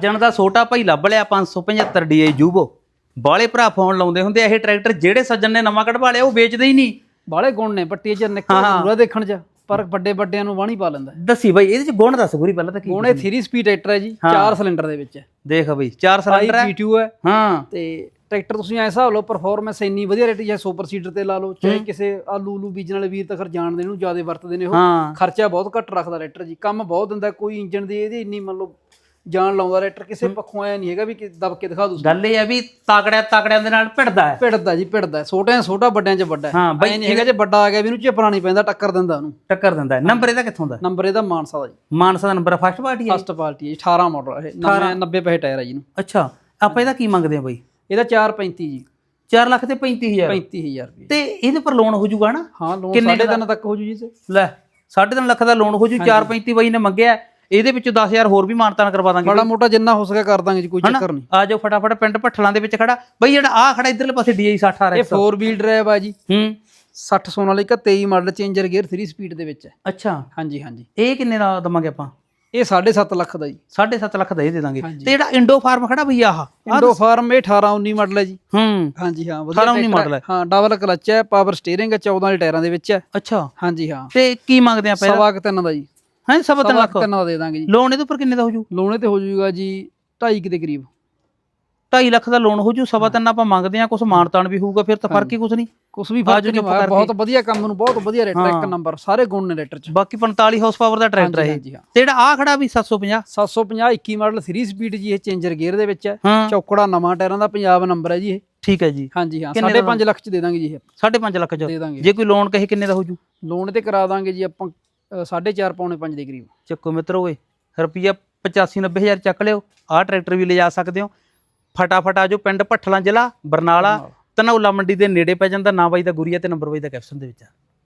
ਜਣ ਦਾ ਛੋਟਾ ਭਾਈ ਲੱਭ ਲਿਆ 575 DI ਜੂਬੋ। ਬਾਲੇ ਭਰਾ ਫੋਨ ਲਾਉਂਦੇ ਹੁੰਦੇ ਆ ਇਹ ਟਰੈਕਟਰ ਜਿਹੜੇ ਸੱਜਣ ਨੇ ਨਵਾਂ ਕਢਵਾ ਲਿਆ ਉਹ ਵੇਚਦੇ ਹੀ ਨਹੀਂ। ਬਾਲੇ ਗੁਣ ਨੇ ਪੱਟੀ ਚ ਨਿਕਲ ਪੂਰਾ ਦੇਖਣ ਚ ਪਰ ਵੱਡੇ ਵੱਡਿਆਂ ਨੂੰ ਵਾਣੀ ਪਾ ਲੈਂਦਾ। ਦੱਸੀ ਬਾਈ ਇਹਦੇ ਚ ਗੁਣ ਦੱਸ ਗੁਰੀ ਪਹਿਲਾਂ ਤਾਂ ਕੀ ਹੁਣ ਇਹ 3 ਸਪੀਡ ਟਰੈਕਟਰ ਹੈ ਜੀ 4 ਸਿਲੰਡਰ ਦੇ ਵਿੱਚ। ਹੈ ਦੇਖ ਬਈ ਚਾਰ ਸਿਲੰਡਰ ਹੈ। GTO ਹੈ। ਹਾਂ। ਤੇ ਟਰੈਕਟਰ ਤੁਸੀਂ ਐ ਹਿਸਾਬ ਲਓ ਪਰਫਾਰਮੈਂਸ ਇੰਨੀ ਵਧੀਆ ਰੇਟ ਜਾਂ ਸੁਪਰ ਸੀਡਰ ਤੇ ਲਾ ਲਓ ਚਾਹੇ ਕਿਸੇ ਆਲੂ ਉਲੂ ਬੀਜਣ ਵਾਲੇ ਵੀਰ ਤਾਂ ਖਰ ਜਾਣਦੇ ਨੂੰ ਜ਼ਿਆਦਾ ਵਰਤਦੇ ਨੇ ਉਹ। ਹਾਂ। ਖਰਚਾ ਬਹੁਤ ਘੱਟ ਰੱਖਦਾ ਟਰੈਕਟਰ ਜੀ ਕੰਮ ਬਹੁਤ ਦਿੰਦਾ ਕੋਈ ਇੰਜਨ ਦੀ ਇਹਦੀ ਇੰਨੀ ਮੰਨ ਲਓ ਜਾਨ ਲਾਉਂਦਾ ਟਰੈਕਟਰ ਕਿਸੇ ਪੱਖੋਂ ਆਇਆ ਨਹੀਂ ਹੈਗਾ ਵੀ ਕਿ ਦਬ ਕੇ ਦਿਖਾ ਦੂ ਗੱਲ ਇਹ ਆ ਵੀ ਤਾਕੜਿਆ ਤਾਕੜਿਆਂ ਦੇ ਨਾਲ ਭਿੜਦਾ ਹੈ। ਭਿੜਦਾ ਜੀ ਭਿੜਦਾ ਛੋਟਿਆਂ ਛੋਟਾ ਵੱਡਿਆਂ 'ਚ ਵੱਡਾ ਹਾਂ, ਬਈ ਨਹੀਂ ਹੈਗਾ ਜੇ ਵੱਡਾ ਆ ਗਿਆ ਵੀ ਇਹਨੂੰ ਨਹੀਂ ਪੈਂਦਾ ਟੱਕਰ ਦਿੰਦਾ ਉਹਨੂੰ। ਟੱਕਰ ਦਿੰਦਾ ਹੈ। ਨੰਬਰ ਇਹਦਾ ਕਿੱਥੋਂ ਦਾ ਨੰਬਰ ਇਹਦਾ ਮਾਨਸਾ ਦਾ ਜੀ। ਮਾਨਸਾ ਦਾ ਨੰਬਰ ਫਸਟ ਪਾਰਟੀ ਹੈ ਫਸਟ ਪਾਰਟੀ ਹੈ ਜੀ, 18 ਮਾਡਲ ਇਹ। 90 90 ਪੈਸੇ ਟਾਇਰ ਹੈ ਜੀ ਇਹਨੂੰ। ਅੱਛਾ ਆਪਾਂ ਇਹਦਾ ਕੀ ਮੰਗਦੇ ਆ ਬਾਈ? ਇਹਦਾ 435 ਜੀ। 4 ਲੱਖ ਤੇ 35000 35000 ਰੁਪਏ। ਤੇ ਇਹਦੇ ਪਰ ਲੋਨ ਹੋ ਜਾਊਗਾ ਨਾ? ਹਾਂ ਲੋਨ ਸਾਢੇ ਤਿੰਨ ਤੱਕ ਹੋ ਜੂ ਜੀ ਲੈ 3.5 ਲੱਖ ਦਾ ਲੋਨ ਹੋ ਜੂ 435 ਬਾਈ ਨੇ ਮੰਗਿਆ ਇਹਦੇ ਵਿੱਚ 10000 ਹੋਰ ਵੀ ਮਾਨਤਾਨ ਕਰਵਾ ਦਾਂਗੇ ਮਾੜਾ ਮੋਟਾ ਜਿੰਨਾ ਹੋ ਸਕਿਆ ਕਰ ਦਾਂਗੇ ਜੀ ਕੋਈ ਚੱਕਰ ਨਹੀਂ। ਆ ਜਾਓ ਫਟਾਫਟ ਪਿੰਡ ਭੱਠਲਾਂ ਦੇ ਵਿੱਚ ਖੜਾ। ਬਈ ਜਿਹੜਾ ਆ ਖੜਾ ਇਧਰਲੇ ਪਾਸੇ DI 60 ਆ ਇਹ 4 ਵੀਲ ਡਰਾਈਵ ਆ ਜੀ। ਹੂੰ। 60 Sonalika 23 model changer gear 3 speed ਦੇ ਵਿੱਚ ਹੈ। ਅੱਛਾ। ਹਾਂਜੀ ਹਾਂਜੀ। ਇਹ ਕਿੰਨੇ ਦਾ ਦਵਾਂਗੇ ਆਪਾਂ? ਇਹ 7.5 ਲੱਖ ਦਾ ਜੀ। 7.5 ਲੱਖ ਦਾ ਇਹ ਦੇ ਦਾਂਗੇ। ਤੇ ਜਿਹੜਾ ਇੰਡੋ ਫਾਰਮ ਖੜਾ ਬਈ ਆਹ? ਇੰਡੋ ਫਾਰਮ ਇਹ 18 19 ਮਾਡਲ ਹੈ ਜੀ। ਹੂੰ। ਹਾਂਜੀ ਹਾਂ 18 19 tractor ਮਾਡਲ ਹੈ। ਹਾਂ ਡਬਲ ਕਲਚ ਹੈ ਪਾਵਰ ਸਟੀਅਰਿੰਗ ਹੈ 14 ਵਾਲੇ ਟਾਇਰਾਂ ਦੇ ਵਿੱਚ ਹੈ। ਅੱਛਾ। ਹਾਂਜੀ ਹਾਂ। ਤੇ ਕੀ ਮੰਗਦੇ ਆਪਾਂ ਸਵਾ ਕੁ ਤਿੰਨ ਦਾ ਜੀ। ਹੈ ਸਵਾ ਤਿੰਨ ਲੱਖ। ਕੁ ਤਿੰਨ ਦਾ ਦੇ ਦਾਂਗੇ ਜੀ। ਲੋਨ ਇਹਦੇ ਉੱਪਰ ਕਿੰਨੇ ਦਾ ਹੋ ਜੂ? ਲੋਨੇ ਤੇ ਹੋ ਜਾਊਗਾ ਜੀ 2.5 ਦੇ ਕਰੀਬ। 2.5 ਲੱਖ ਦਾ ਲੋਨ ਹੋ ਜੂ ਸਵਾ ਤਿੰਨ ਆਪਾਂ ਮੰਗਦੇ ਆ ਕੁਝ ਮਾਨਤਾਨ ਵੀ ਹੋਊਗਾ ਫਿਰ ਤਾਂ ਫ਼ਰਕ ਹੀ ਕੁਝ ਨਹੀਂ। ਕੁਛ ਵੀ ਫ਼ਰਕ ਨਹੀਂ ਹੋਇਆ ਬਹੁਤ ਵਧੀਆ ਕੰਮ ਨੂੰ ਬਹੁਤ ਵਧੀਆ ਰੇਟਰ ਇੱਕ ਨੰਬਰ ਸਾਰੇ ਗੁਣ ਨੇ ਰੇਟਰ ਚ। ਬਾਕੀ 45 ਹਾਰਸ ਪਾਵਰ ਦਾ ਟਰੈਕਟਰ ਹੈ। ਤੇ ਜਿਹੜਾ ਆ ਖੜਾ ਵੀ 750 750 21 ਮਾਡਲ 3 ਸਪੀਡ ਜੀ ਇਹ ਚੇਂਜਰ ਗੇਅਰ ਦੇ ਵਿੱਚ ਹੈ। ਹਾਂ। ਚੌਕੜਾ ਨਵਾਂ ਟਾਇਰਾਂ ਦਾ ਪੰਜਾਬ ਨੰਬਰ ਹੈ ਜੀ ਇਹ। ਠੀਕ ਹੈ ਜੀ। ਹਾਂਜੀ ਹਾਂ 5.5 ਲੱਖ ਚ ਦੇ ਦਾਂਗੇ ਜੀ ਇਹ। 5.5 ਲੱਖ ਚ। ਦੇ ਦਾਂਗੇ। ਜੇ ਕੋਈ ਲੋਨ ਕਹੇ ਕਿੰਨੇ ਦਾ ਹੋ ਜੂ? ਲੋਨ ਤੇ ਕਰਾ ਦਾਂਗੇ ਜੀ ਆਪਾਂ 4.5 ਪੌਣੇ 5 ਦੇ ਕਰੀਬ। ਚੱਕੋ ਮਿੱਤਰੋ ਓਏ ਰੁਪਈਆ 85 90000 ਚੱਕ ਲਿਓ ਆਹ ਟਰੈਕਟਰ ਵੀ ਲਿਜਾ ਸਕਦੇ ਹੋ। ਫਟਾਫਟ ਆ ਜਾਓ ਪਿੰਡ ਭੱਠਲਾਂ ਜ਼ਿਲ੍ਹਾ ਬਰਨਾਲਾ। ਧਨੌਲਾ ਮੰਡੀ ਦੇ ਨੇੜੇ ਪੈ ਜਾਂਦਾ ਨਾ ਬਾਈ ਦਾ ਗੁਰੀਆ ਤੇ ਨੰਬਰ ਬਾਈ ਦਾ ਕੈਪਸ਼ਨ ਦੇ ਵਿੱਚ ਆ।